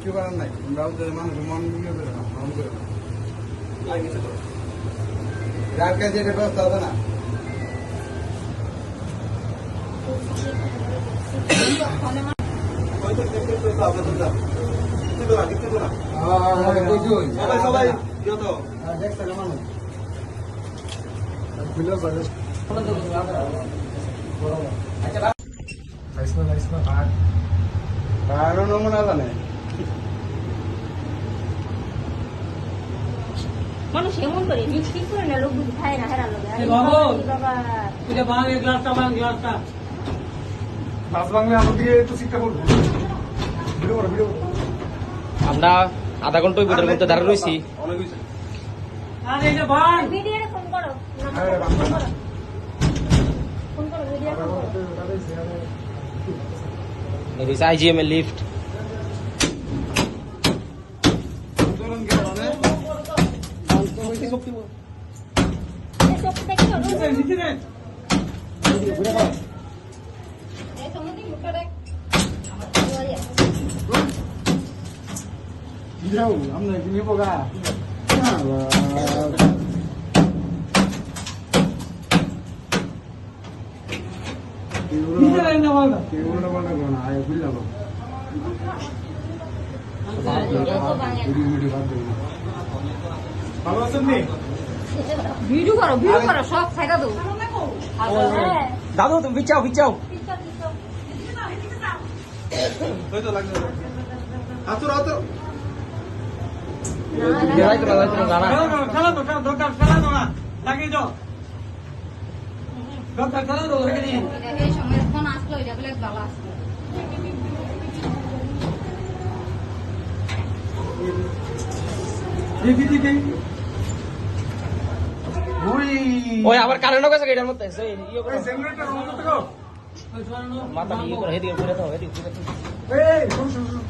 কিচ্ছু করার নাই আমরাও তো মানুষ মন মিলিয়ে করে না মন করে না যার কাছে এটা ব্যবস্থা হবে না সবাই যত দেখতে মানুষ নমুনা জানে মানুষ এমন করে ঠিক ঠিক করে না লোক দুটো খায় না হেরা লোক। এ বাবু! বাবা এটা ভাঙ এই গ্লাসটা ভাঙ গ্লাসটা। বাস বাংলা আমার দিকে একটু শিক্ষা করব। ভিডিও করো ভিডিও আমরা আধা ঘণ্টা বোটের মধ্যে দাঁড়িয়ে রয়েছি। অনেক হয়েছে আর এটা ভাঙ ভিডিওরে ফোন করো। ফোন করো। ফোন করো ভিডিও ফোন করো। রয়েছে আইজিএম এর লিফট চোখটা দেখো নিচে রে এই সমুদ্রে মুখটা দেখ যাও আমরা কি নিব গা নিচে রে ভিডিও করো ভিডিও করো সব সাইরা দাও দাদু তুমি বিচাও বিচাও দেখি দেখি ওই আবার কারেন্ট গেছে এটার মধ্যে সেই ইয়ে করে জেনারেটর অন করতে গো মাথা ইয়ে করে হেদিকে ঘুরে দাও হেদিকে ঘুরে দাও এই শুন শুন শুন।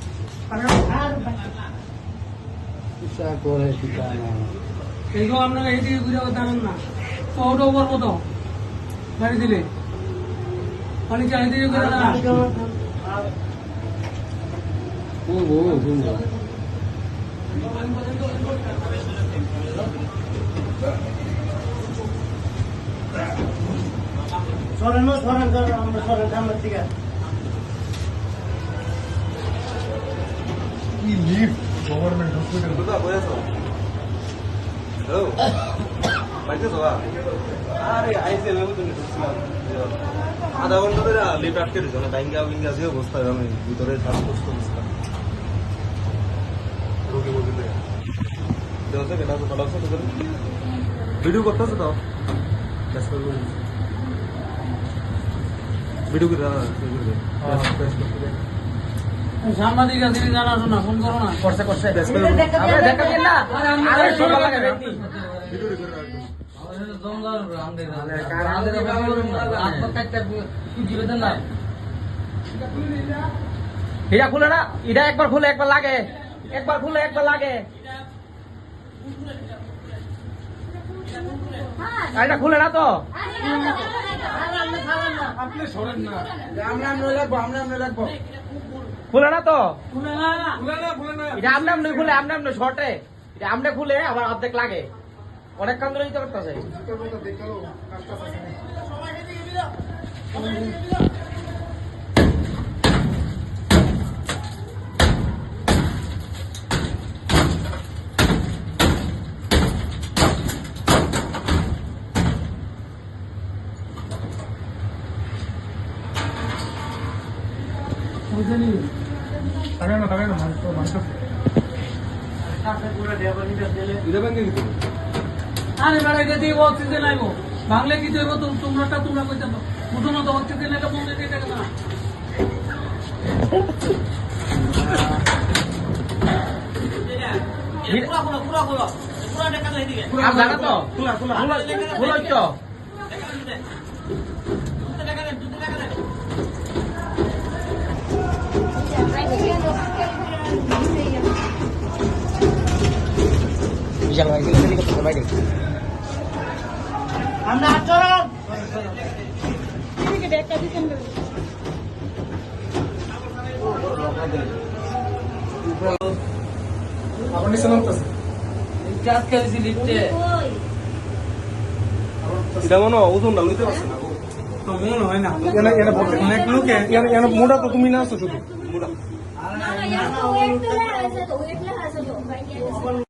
ইচ্ছা করে টিকা এইগো আপনারা এইদিকে ঘুরে দাঁড়ান না। তো ওটা করব তো গাড়ি দিলে। পানি চাই দিয়ে ঘুরে দাঁড়ান। ও ও সুন্দর কি লিফট? গভর্নমেন্ট হসপিটাল কোথা বলেছ? হ্যালো? বাইতে আরে আইসে আমি তো ঢুকছিলাম। আধা ঘণ্টা ধরে লিফট আটকে দিয়েছে না ডাইঙ্গা উইঙ্গা যে অবস্থা আমি ভিতরে শ্বাসকষ্ট অবস্থা রোগী বলতে দেখো কেটা তো তো ভিডিও করতেছো তো? ব্যাস করব ভিডিও করে দাও ব্যাস করতে সাংবাদিক আছে ফোন করো না করছে করছে। করে রাখব এটা খুলে না এটা একবার খুলে একবার লাগে। একবার খুলে একবার লাগে। আর এটা খুলে না তো? খুলে না তো? আমরা নই খুলে আমরা খুলে না। এটা আমনে আমনে খুলে আমনে আমনে শর্টে। আমরা আমনে খুলে আবার অর্ধেক লাগে। অনেক কাম ধরে দিতে পারতেছে। না তাকায় না ভেঙে দিতে আরে বেড়া এটা দিয়ে অক্সিজেন আইবো বাংলা কি দেবো তো? তোমরাটা তোমরা কইতে বুঝো না তো অক্সিজেন এটা বন্ধ দিয়ে দেখে না জানো তো খোলা খোলা ভুল হইতো বিশাল ভাই গেলে করতে বাইরে আবার নিচে নামতেছে এটা মনে হয় ওজনটা লইতে পারছে না। তো মনে হয় না অনেক লোকে এনে মোটা তো তুমি না আছো শুধু। মোটা 好了，要是动物园走了，还是动物园的话，是六块钱。